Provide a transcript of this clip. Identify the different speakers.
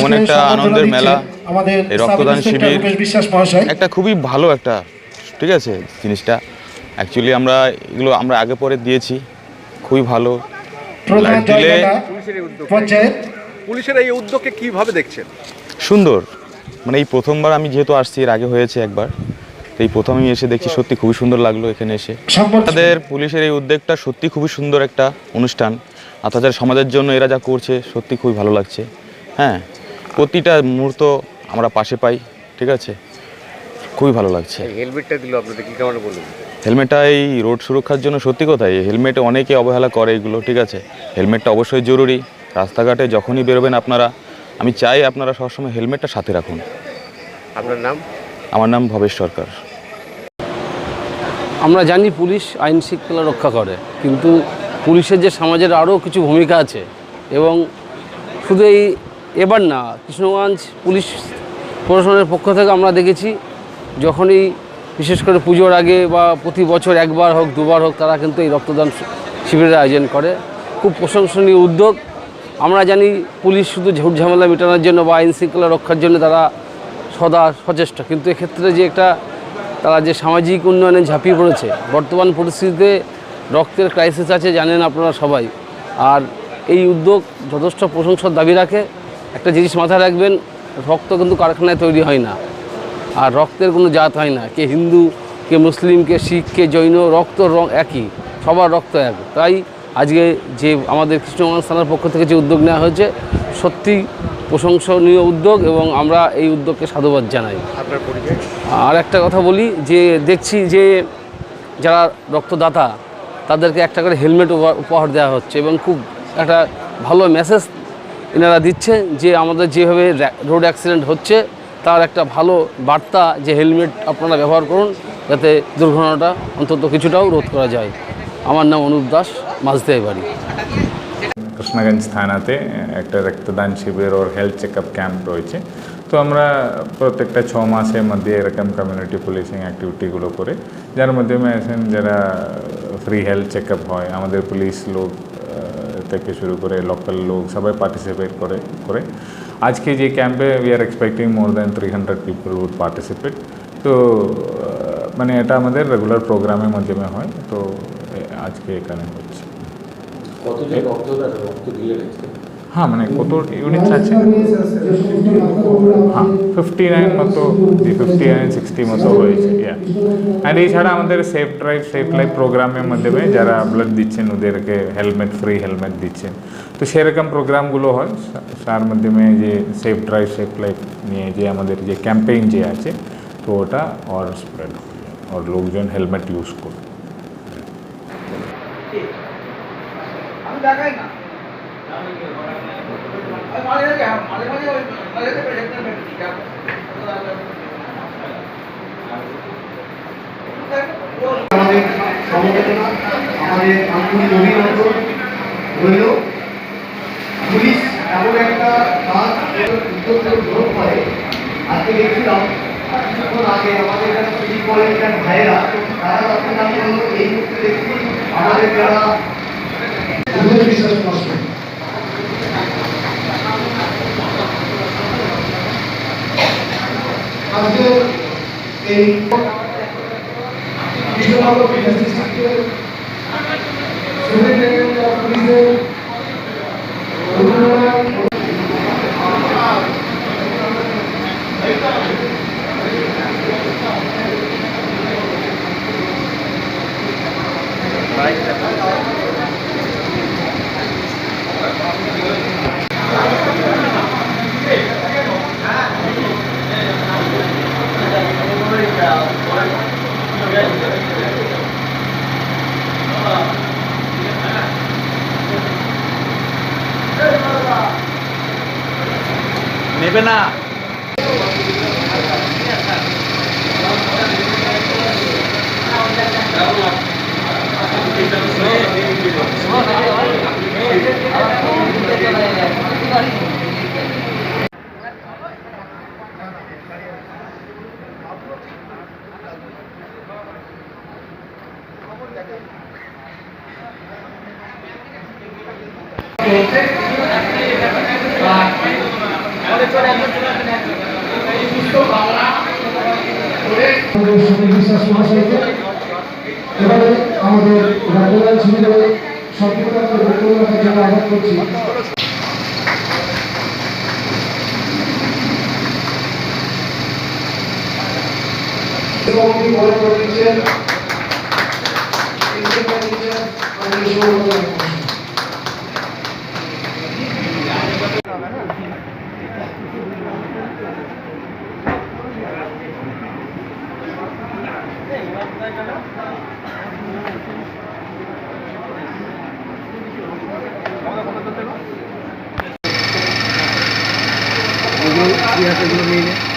Speaker 1: এমন একটা আনন্দের মেলা
Speaker 2: আমাদের
Speaker 1: এই রক্তদান শিবির।
Speaker 2: রূপেশ বিশ্বাস মহাশয়।
Speaker 1: একটা খুবই ভালো একটা ঠিক আছে জিনিসটা। অ্যাকচুয়ালি আমরা এগুলো আমরা আগে পরে দিয়েছি খুবই ভালো। দিলে
Speaker 3: পুলিশের এই উদ্যোগকে কীভাবে দেখছেন?
Speaker 1: সুন্দর। মানে এই প্রথমবার আমি যেহেতু আসছি এর আগে হয়েছে একবার। তো এই প্রথম আমি এসে দেখছি সত্যি খুবই সুন্দর লাগল এখানে এসে। তাদের পুলিশের এই উদ্যোগটা সত্যি খুবই সুন্দর একটা অনুষ্ঠান। আর তাছাড়া সমাজের জন্য এরা যা করছে সত্যি খুবই ভালো লাগছে। হ্যাঁ প্রতিটা মুহূর্ত আমরা পাশে পাই ঠিক আছে? খুবই ভালো লাগছে।
Speaker 3: হেলমেটটা দিল আপনাদের কি কেমন বলুন
Speaker 1: হেলমেটটা এই রোড সুরক্ষার জন্য সত্যি কথাই হেলমেটে অনেকে অবহেলা করে এগুলো ঠিক আছে? হেলমেটটা অবশ্যই জরুরি। রাস্তাঘাটে যখনই বেরোবেন আপনারা আমি চাই আপনারা সবসময় হেলমেটটা সাথে রাখুন।
Speaker 3: আপনার নাম?
Speaker 1: আমার নাম ভবেশ সরকার।
Speaker 4: আমরা জানি পুলিশ আইন শৃঙ্খলা রক্ষা করে কিন্তু পুলিশের যে সমাজের আরও কিছু ভূমিকা আছে এবং শুধু এই এবার না, কৃষ্ণগঞ্জ পুলিশ প্রশাসনের পক্ষ থেকে আমরা দেখেছি, যখনই বিশেষ করে পুজোর আগে বা প্রতি বছর একবার হোক, দুবার হোক, তারা কিন্তু এই রক্তদান শিবিরের আয়োজন করে। খুব প্রশংসনীয় উদ্যোগ। আমরা জানি পুলিশ শুধু ঝুট ঝামেলা মেটানোর জন্য বা আইন শৃঙ্খলা রক্ষার জন্য তারা সদা সচেষ্ট। কিন্তু এক্ষেত্রে যে একটা, তারা যে সামাজিক উন্নয়নে ঝাঁপিয়ে পড়েছে, বর্তমান পরিস্থিতিতে রক্তের ক্রাইসিস আছে জানেন আপনারা সবাই। আর এই উদ্যোগ যথেষ্ট প্রশংসার দাবি রাখে। একটা জিনিস মাথায় রাখবেন রক্ত কিন্তু কারখানায় তৈরি হয় না। আর রক্তের কোনো জাত হয় না। কে হিন্দু কে মুসলিম কে শিখ কে জৈন রক্ত রং একই সবার রক্ত এক। তাই আজকে যে আমাদের কৃষ্ণগঞ্জ থানার পক্ষ থেকে যে উদ্যোগ নেওয়া হয়েছে সত্যি প্রশংসনীয় উদ্যোগ এবং আমরা এই উদ্যোগকে সাধুবাদ জানাই। আর একটা কথা বলি যে দেখছি যে যারা রক্তদাতা তাদেরকে একটা করে হেলমেট উপহার দেওয়া হচ্ছে এবং খুব একটা ভালো মেসেজ এনারা দিচ্ছে যে আমাদের যেভাবে রোড অ্যাক্সিডেন্ট হচ্ছে, তার একটা ভালো বার্তা যে হেলমেট আপনারা ব্যবহার করুন যাতে দুর্ঘটনাটা অন্তত কিছুটাও রোধ করা যায়। আমার নাম অনুপ দাস মাঝদেয় বাড়ি
Speaker 5: কৃষ্ণগঞ্জ থানাতে একটা রক্তদান শিবির ওর হেলথ চেকআপ ক্যাম্প রয়েছে। তো আমরা প্রত্যেকটা ছ মাসের মধ্যে এরকম কমিউনিটি পুলিশিং অ্যাক্টিভিটিগুলো করে, যার মাধ্যমে আসেন যারা ফ্রি হেলথ চেকআপ হয়, আমাদের পুলিশ লোক থেকে শুরু করে লোকাল লোক সবাই পার্টিসিপেট করে করে। আজকে যে ক্যাম্পে we are expecting more than three hundred people would participate তো আহ, মানে এটা আমাদের রেগুলার প্রোগ্রামের মাধ্যমে হয়। তো এ, আজকে এখানে হচ্ছে। হ্যাঁ মানে কত ইউনিটস আছে? হ্যাঁ ফিফটি নাইন মতো ফিফটি নাইন সিক্সটি মতো হয়েছে অ্যান্ড এছাড়া আমাদের সেফ ড্রাইভ সেফ লাইফ প্রোগ্রামের মাধ্যমে যারা ব্লাড দিচ্ছেন, ওদেরকে হেলমেট ফ্রি হেলমেট দিচ্ছেন। তো সেরকম প্রোগ্রামগুলো হয় তার মাধ্যমে যে সেফ ড্রাইভ সেফ লাইফ নিয়ে যে আমাদের যে ক্যাম্পেইন যে আছে, তো ওটা আর স্প্রেড আর লোকজন হেলমেট ইউজ করে।
Speaker 2: আমাদের সমবেদনা, আমাদের আন্তরিক অভিনন্দন রইল। পুলিশ এমন একটা কাজ উদ্যোগ গ্রহণ করে। আজকে দেখছিলাম, কিছুক্ষণ আগে আমাদের যারা সিটি কলেজের ভাইয়েরা, তারা রক্তদান করল এই মুহূর্তে দেখছি আমাদের যারা রূপেশ বিশ্বাস মশাই আজকে এই কৃষ্ণনগর পুলিশ ডিস্ট্রিক্টের সুপারিনটেন্ডেন্ট অফ পুলিশের উন্নয়ন
Speaker 1: নেবে না।
Speaker 2: আমাদের আমাদের বিশ্বাস মহাশয়কে এবারে আমাদের রক্তদান শিবিরে সক্রিয়তাকে বক্তব্য রাখার জন্য আহ্বান করছি কমিটি বড় করে দিচ্ছেন এগুলো দিচ্ছেন